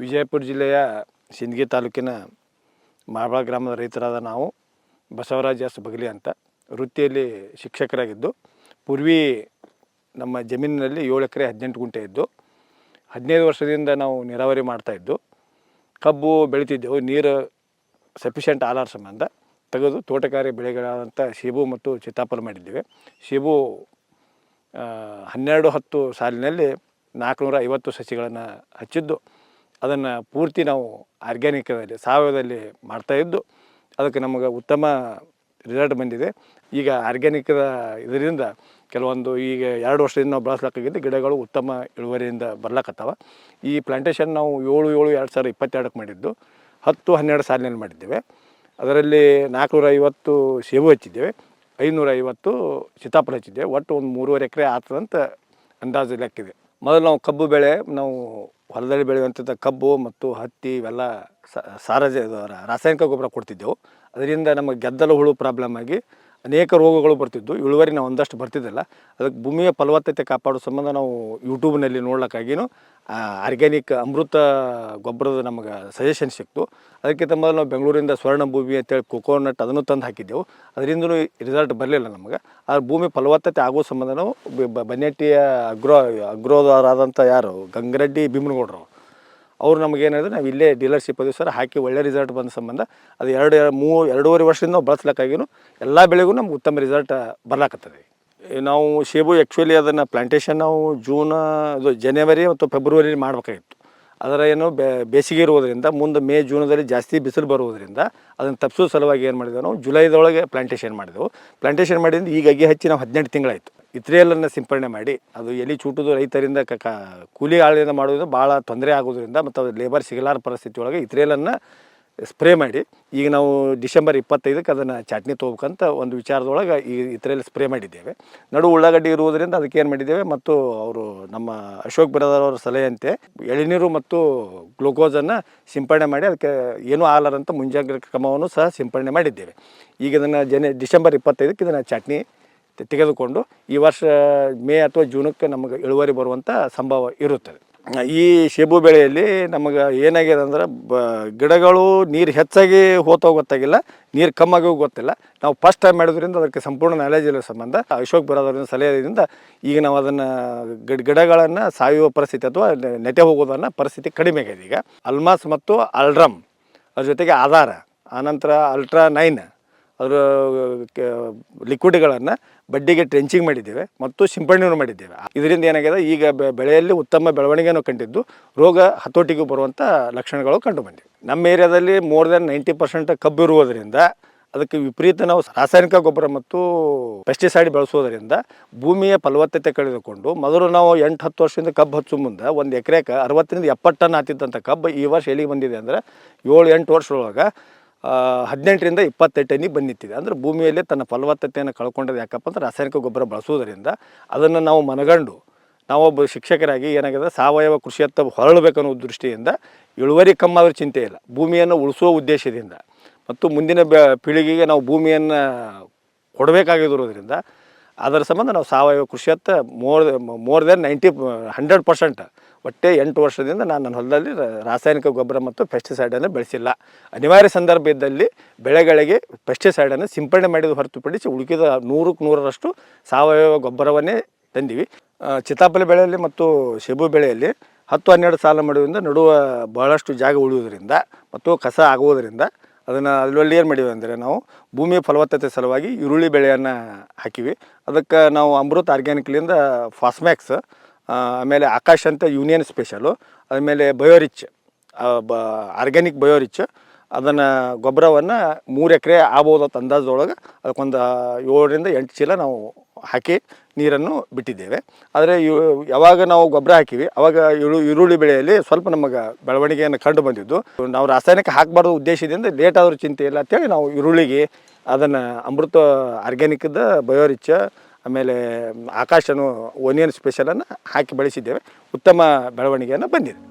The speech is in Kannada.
ವಿಜಯಪುರ ಜಿಲ್ಲೆಯ ಸಿಂದಗಿ ತಾಲೂಕಿನ ಮಾರ್ಬಳ ಗ್ರಾಮದ ರೈತರಾದ ನಾವು ಬಸವರಾಜ ಎಸ್ ಬಗಲಿ ಅಂತ ವೃತ್ತಿಯಲ್ಲಿ ಶಿಕ್ಷಕರಾಗಿದ್ದು, ಪೂರ್ವಿ ನಮ್ಮ ಜಮೀನಿನಲ್ಲಿ ಏಳು ಎಕರೆ ಹದಿನೆಂಟು ಗುಂಟೆ ಇದ್ದು, ಹದಿನೈದು ವರ್ಷದಿಂದ ನಾವು ನೀರಾವರಿ ಮಾಡ್ತಾಯಿದ್ದು ಕಬ್ಬು ಬೆಳಿತಿದ್ದೆವು, ನೀರು ಸಫಿಷಿಯೆಂಟ್ ಆಲಾರ ಸಂಬಂಧ, ತೆಗೆದು ತೋಟಗಾರಿ ಬೆಳೆಗಳಾದಂಥ ಸೇಬು ಮತ್ತು ಸೀತಾಫಲ ಮಾಡಿದ್ದೇವೆ. ಸೇಬು ಹನ್ನೆರಡು ಹತ್ತು ಸಾಲಿನಲ್ಲಿ ನಾಲ್ಕುನೂರ ಐವತ್ತು ಸಸಿಗಳನ್ನು ಹಚ್ಚಿದ್ದು ಅದನ್ನು ಪೂರ್ತಿ ನಾವು ಆರ್ಗ್ಯಾನಿಕದಲ್ಲಿ ಸಾವಯವದಲ್ಲಿ ಮಾಡ್ತಾಯಿದ್ದು ಅದಕ್ಕೆ ನಮಗೆ ಉತ್ತಮ ರಿಸಲ್ಟ್ ಬಂದಿದೆ. ಈಗ ಆರ್ಗ್ಯಾನಿಕ್ದ ಇದರಿಂದ ಕೆಲವೊಂದು ಈಗ ಎರಡು ವರ್ಷದಿಂದ ನಾವು ಬಳಸ್ಲಿಕ್ಕಾಗಿದ್ದು ಗಿಡಗಳು ಉತ್ತಮ ಇಳುವರಿಯಿಂದ ಬರ್ಲಕತ್ತಾವ. ಈ ಪ್ಲಾಂಟೇಶನ್ ನಾವು ಏಳು ಏಳು ಎರಡು ಸಾವಿರ ಇಪ್ಪತ್ತೆರಡಕ್ಕೆ ಮಾಡಿದ್ದು. ಹತ್ತು ಹನ್ನೆರಡು ಸಾಲಿನಲ್ಲಿ ಮಾಡಿದ್ದೇವೆ. ಅದರಲ್ಲಿ ನಾಲ್ಕುನೂರ ಐವತ್ತು ಸೇಬು ಹಚ್ಚಿದ್ದೇವೆ. ಐನೂರ ಐವತ್ತು ಸೀತಾಫಲ ಹಚ್ಚಿದ್ದೇವೆ. ಒಟ್ಟು ಒಂದು ಮೂರುವರೆ ಎಕರೆ ಆತದಂತ ಅಂದಾಜು ಲೆಕ್ಕಿದೆ ಮೊದಲು ನಾವು ಕಬ್ಬು ಬೆಳೆ, ನಾವು ಹೊಲದಲ್ಲಿ ಬೆಳೆಯುವಂಥದ್ದು ಕಬ್ಬು ಮತ್ತು ಹತ್ತಿ ಇವೆಲ್ಲ ಸಾರಜ ರಾಸಾಯನಿಕ ಗೊಬ್ಬರ ಕೊಡ್ತಿದ್ದೆವು. ಅದರಿಂದ ನಮಗೆ ಗೆದ್ದಲು ಹುಳು ಪ್ರಾಬ್ಲಮ್ ಆಗಿ ಅನೇಕ ರೋಗಗಳು ಬರ್ತಿದ್ದು ಇಳುವರಿ ನಾವು ಒಂದಷ್ಟು ಬರ್ತಿದ್ದಿಲ್ಲ. ಅದಕ್ಕೆ ಭೂಮಿಯ ಫಲವತ್ತತೆ ಕಾಪಾಡೋ ಸಂಬಂಧ ನಾವು ಯೂಟ್ಯೂಬ್ನಲ್ಲಿ ನೋಡ್ಲಿಕ್ಕಾಗಿನೂ ಆರ್ಗ್ಯಾನಿಕ್ ಅಮೃತ ಗೊಬ್ಬರದ ನಮಗೆ ಸಜೆಷನ್ ಸಿಕ್ತು. ಅದಕ್ಕಿಂತ ಮೊದಲು ನಾವು ಬೆಂಗಳೂರಿಂದ ಸ್ವರ್ಣ ಭೂಮಿ ಅಂತೇಳಿ ಕೋಕೋನಟ್ ಅದನ್ನು ತಂದು ಹಾಕಿದ್ದೆವು. ಅದರಿಂದಲೂ ರಿಸಲ್ಟ್ ಬರಲಿಲ್ಲ ನಮಗೆ. ಆ ಭೂಮಿ ಫಲವತ್ತತೆ ಆಗೋ ಸಂಬಂಧ ನಾವು ಬನ್ನೆಟ್ಟಿಯ ಅಗ್ರೋ, ಅಗ್ರೋದಾರಾದಂಥ ಯಾರು? ಗಂಗರೆಡ್ಡಿ ಭೀಮನಗೌಡರು. ಅವ್ರು ನಮ್ಗೆ ಏನಿದೆ ನಾವು ಇಲ್ಲೇ ಡೀಲರ್ಶಿಪ್ ಅದು ಸರ್ ಹಾಕಿ ಒಳ್ಳೆ ರಿಸಲ್ಟ್ ಬಂದ ಸಂಬಂಧ ಅದು ಎರಡು ಮೂ ಎರಡೂವರೆ ವರ್ಷದಿಂದ ನಾವು ಬಳಸ್ಲಿಕ್ಕಾಗಿನೂ ಎಲ್ಲ ಬೆಳೆಗೂ ನಮ್ಗೆ ಉತ್ತಮ ರಿಸಲ್ಟ್ ಬರ್ಲಾಕತ್ತದೆ ನಾವು ಸೇಬು ಆ್ಯಕ್ಚುಲಿ ಅದನ್ನು ಪ್ಲಾಂಟೇಶನ್ ನಾವು ಜೂನ್ ಅದು ಜನವರಿ ಮತ್ತು ಫೆಬ್ರವರಿ ಮಾಡಬೇಕಾಗಿತ್ತು. ಅದರ ಏನು ಬೇಸಿಗೆ ಇರುವುದರಿಂದ ಮುಂದೆ ಮೇ ಜೂನದಲ್ಲಿ ಜಾಸ್ತಿ ಬಿಸಿಲು ಬರುವುದರಿಂದ ಅದನ್ನು ತಪ್ಪಿಸೋ ಸಲುವಾಗಿ ಏನು ಮಾಡಿದೆವು ನಾವು ಜುಲೈದೊಳಗೆ ಪ್ಲಾಂಟೇಷನ್ ಮಾಡಿದೆವು. ಪ್ಲಾಂಟೇಷನ್ ಮಾಡಿದಿಂದ ಈಗ ಅಗಿ ಹಚ್ಚಿ ನಾವು ಹದಿನೆಂಟು ತಿಂಗಳಾಯಿತು. ಇತ್ರೇಲನ್ನು ಸಿಂಪಡಣೆ ಮಾಡಿ, ಅದು ಎಲೆ ಚೂಟುದು ರೈತರಿಂದ ಕ ಕೂಲಿ ಆಳಿಂದ ಮಾಡೋದ್ರಿಂದ ಭಾಳ ತೊಂದರೆ ಆಗೋದ್ರಿಂದ ಮತ್ತು ಲೇಬರ್ ಸಿಗಲಾರ ಪರಿಸ್ಥಿತಿ ಒಳಗೆ ಇತ್ರೇಲನ್ನು ಸ್ಪ್ರೇ ಮಾಡಿ, ಈಗ ನಾವು ಡಿಸೆಂಬರ್ ಇಪ್ಪತ್ತೈದಕ್ಕೆ ಅದನ್ನು ಚಟ್ನಿ ತೊಗೋಬೇಕಂತ ಒಂದು ವಿಚಾರದೊಳಗೆ ಈ ಇದರಲ್ಲಿ ಸ್ಪ್ರೇ ಮಾಡಿದ್ದೇವೆ. ನಡು ಉಳ್ಳಾಗಡ್ಡಿ ಇರುವುದರಿಂದ ಅದಕ್ಕೆ ಏನು ಮಾಡಿದ್ದೇವೆ ಮತ್ತು ಅವರು ನಮ್ಮ ಅಶೋಕ್ ಬಿರಾದರ್ ಅವರ ಸಲಹೆಯಂತೆ ಎಳನೀರು ಮತ್ತು ಗ್ಲುಕೋಸನ್ನು ಸಿಂಪಡಣೆ ಮಾಡಿ ಅದಕ್ಕೆ ಏನೂ ಆಗಲಾರಂತ ಮುಂಜಾಗ್ರತಾ ಕ್ರಮವನ್ನು ಸಹ ಸಿಂಪಡಣೆ ಮಾಡಿದ್ದೇವೆ. ಈಗ ಇದನ್ನು ಜನ ಡಿಸೆಂಬರ್ ಇಪ್ಪತ್ತೈದಕ್ಕೆ ಇದನ್ನು ಚಟ್ನಿ ತೆಗೆದುಕೊಂಡು ಈ ವರ್ಷ ಮೇ ಅಥವಾ ಜೂನಕ್ಕೆ ನಮಗೆ ಇಳುವರಿ ಬರುವಂಥ ಸಂಭವ ಇರುತ್ತದೆ. ಈ ಸೇಬು ಬೆಳೆಯಲ್ಲಿ ನಮಗೆ ಏನಾಗಿದೆ ಅಂದ್ರೆ, ಬ, ಗಿಡಗಳು ನೀರು ಹೆಚ್ಚಾಗಿ ಹೋತೋ ಗೊತ್ತಾಗಿಲ್ಲ, ನೀರು ಕಮ್ಮಾಗಿ ಗೊತ್ತಿಲ್ಲ. ನಾವು ಫಸ್ಟ್ ಟೈಮ್ ಮಾಡಿದ್ರಿಂದ ಅದಕ್ಕೆ ಸಂಪೂರ್ಣ ನಾಲೆಜ್ ಇರೋ ಸಂಬಂಧ. ಅಶೋಕ್ ಬರೋದ್ರಿಂದ ಸಲಹೆಯಿಂದ ಈಗ ನಾವು ಅದನ್ನು ಗಿಡ ಗಿಡಗಳನ್ನು ಸಾಯುವ ಪರಿಸ್ಥಿತಿ ಅಥವಾ ನೆಟೆ ಹೋಗೋದನ್ನು ಪರಿಸ್ಥಿತಿ ಕಡಿಮೆ ಆಗಿದೆ ಈಗ. ಅಲ್ಮಾಸ್ ಮತ್ತು ಅಲ್ಡ್ರಮ್ ಅದ್ರ ಜೊತೆಗೆ ಆಧಾರ, ಆನಂತರ ಅಲ್ಟ್ರಾ ನೈನ್ ಅದರ ಲಿಕ್ವಿಡ್ಗಳನ್ನು ಬಡ್ಡಿಗೆ ಟ್ರೆಂಚಿಂಗ್ ಮಾಡಿದ್ದೇವೆ ಮತ್ತು ಸಿಂಪಡಣೆಯನ್ನು ಮಾಡಿದ್ದೇವೆ. ಇದರಿಂದ ಏನಾಗಿದೆ, ಈಗ ಬೆಳೆಯಲ್ಲಿ ಉತ್ತಮ ಬೆಳವಣಿಗೆಯನ್ನು ಕಂಡಿದ್ದು, ರೋಗ ಹತೋಟಿಗೆ ಬರುವಂಥ ಲಕ್ಷಣಗಳು ಕಂಡು ಬಂದಿವೆ. ನಮ್ಮ ಏರಿಯಾದಲ್ಲಿ ಮೋರ್ ದೆನ್ ನೈಂಟಿ ಪರ್ಸೆಂಟ್ ಕಬ್ಬು ಇರುವುದರಿಂದ, ಅದಕ್ಕೆ ವಿಪರೀತ ನಾವು ರಾಸಾಯನಿಕ ಗೊಬ್ಬರ ಮತ್ತು ಪೆಸ್ಟಿಸೈಡ್ ಬಳಸುವುದರಿಂದ ಭೂಮಿಯ ಫಲವತ್ತತೆ ಕಳೆದುಕೊಂಡು, ಮೊದಲು ನಾವು ಎಂಟು, ಹತ್ತು ವರ್ಷದಿಂದ ಕಬ್ಬು ಹಚ್ಚು ಮುಂದೆ ಒಂದು ಎಕರೆಗೆ ಅರವತ್ತರಿಂದ ಎಪ್ಪತ್ತು ಟನ್ ಆತಿದ್ದಂಥ ಕಬ್ಬು ಈ ವರ್ಷ ಎಲ್ಲಿಗೆ ಬಂದಿದೆ ಅಂದರೆ ಏಳು, ಎಂಟು ವರ್ಷದೊಳಗೆ ಹದಿನೆಂಟರಿಂದ ಇಪ್ಪತ್ತೆಂಟು ಟನ್ನಿಗೆ ಬಂದು ನಿಂತಿದೆ ಅಂದರೆ ಭೂಮಿಯಲ್ಲೇ ತನ್ನ ಫಲವತ್ತತೆಯನ್ನು ಕಳ್ಕೊಂಡದ್ದು ಯಾಕಪ್ಪ ಅಂದ್ರೆ ರಾಸಾಯನಿಕ ಗೊಬ್ಬರ ಬಳಸುವುದರಿಂದ ಅದನ್ನು ನಾವು ಮನಗಂಡು ನಾವೊಬ್ಬ ಶಿಕ್ಷಕರಾಗಿ ಏನಾಗಿದೆ, ಸಾವಯವ ಕೃಷಿಯತ್ತ ಹೊರಳಬೇಕನ್ನೋ ದೃಷ್ಟಿಯಿಂದ ಇಳುವರಿ ಕಮ್ಮಾದ್ರೂ ಚಿಂತೆ ಇಲ್ಲ. ಭೂಮಿಯನ್ನು ಉಳಿಸುವ ಉದ್ದೇಶದಿಂದ ಮತ್ತು ಮುಂದಿನ ಬೆ, ಪೀಳಿಗೆಗೆ ನಾವು ಭೂಮಿಯನ್ನು ಕೊಡಬೇಕಾಗಿರೋದ್ರಿಂದ ಅದರ ಸಂಬಂಧ ನಾವು ಸಾವಯವ ಕೃಷಿಯತ್ತ more more than ninety, hundred percent ಒಟ್ಟೆ ಎಂಟು ವರ್ಷದಿಂದ ನಾನು ನನ್ನ ಹೊಲದಲ್ಲಿ ರಾಸಾಯನಿಕ ಗೊಬ್ಬರ ಮತ್ತು ಪೆಸ್ಟಿಸೈಡನ್ನು ಬೆಳೆಸಿಲ್ಲ. ಅನಿವಾರ್ಯ ಸಂದರ್ಭ ಇದ್ದಲ್ಲಿ ಬೆಳೆಗಳಿಗೆ ಪೆಸ್ಟಿಸೈಡನ್ನು ಸಿಂಪಡಣೆ ಮಾಡಿದ ಹೊರತುಪಡಿಸಿ ಉಳಿದ ನೂರಕ್ಕೆ ನೂರರಷ್ಟು ಸಾವಯವ ಗೊಬ್ಬರವನ್ನೇ ತಂದಿವಿ. ಚಿತ್ತಾಪಲ್ಲಿ ಬೆಳೆಯಲ್ಲಿ ಮತ್ತು ಸೇಬು ಬೆಳೆಯಲ್ಲಿ ಹತ್ತು ಹನ್ನೆರಡು ಸಾಲ ಮಾಡುವುದರಿಂದ ನಡುವ ಬಹಳಷ್ಟು ಜಾಗ ಉಳಿಯುವುದರಿಂದ ಮತ್ತು ಕಸ ಆಗುವುದರಿಂದ ಅದನ್ನು ಅದರಲ್ಲಿ ಏನು ಮಾಡಿವೆ ಅಂದರೆ ನಾವು ಭೂಮಿಯ ಫಲವತ್ತತೆ ಸಲುವಾಗಿ ಈರುಳ್ಳಿ ಬೆಳೆಯನ್ನು ಹಾಕಿವಿ. ಅದಕ್ಕೆ ನಾವು ಅಮೃತ್ ಆರ್ಗ್ಯಾನಿಕ್ಲಿಂದ ಫಾಸ್ಮ್ಯಾಕ್ಸ್ ಆಮೇಲೆ ಆಕಾಶ್ ಅಂತ ಯೂನಿಯನ್ ಸ್ಪೆಷಲು, ಆಮೇಲೆ ಬಯೋರಿಚ್ ಬ, ಆರ್ಗ್ಯಾನಿಕ್ ಬಯೋರಿಚ್, ಅದನ್ನು ಗೊಬ್ಬರವನ್ನು ಮೂರು ಎಕರೆ ಆಗ್ಬೋದು ಅಂತ ಅಂದಾಜೊಳಗೆ ಅದಕ್ಕೊಂದು ಏಳರಿಂದ ಎಂಟು ಚೀಲ ನಾವು ಹಾಕಿ ನೀರನ್ನು ಬಿಟ್ಟಿದ್ದೇವೆ. ಆದರೆ ಯಾವಾಗ ನಾವು ಗೊಬ್ಬರ ಹಾಕಿವಿ, ಅವಾಗ ಈರು ಈರುಳ್ಳಿ ಬೆಳೆಯಲ್ಲಿ ಸ್ವಲ್ಪ ನಮಗೆ ಬೆಳವಣಿಗೆಯನ್ನು ಕಂಡು ಬಂದಿದ್ದು. ನಾವು ರಾಸಾಯನಿಕ ಹಾಕಬಾರ್ದು ಉದ್ದೇಶದಿಂದ ಲೇಟ್ ಆದರೂ ಚಿಂತೆ ಇಲ್ಲ ಅಂತೇಳಿ ನಾವು ಈರುಳ್ಳಿಗೆ ಅದನ್ನು ಅಮೃತ ಆರ್ಗ್ಯಾನಿಕ್ದ ಬಯೋರಿಚ್ ಆಮೇಲೆ ಆಕಾಶನು ಒನಿಯನ್ ಸ್ಪೆಷಲನ್ನು ಹಾಕಿ ಬೆಳೆಸಿದ್ದೇವೆ. ಉತ್ತಮ ಬೆಳವಣಿಗೆಯನ್ನು ಬಂದಿದೆ.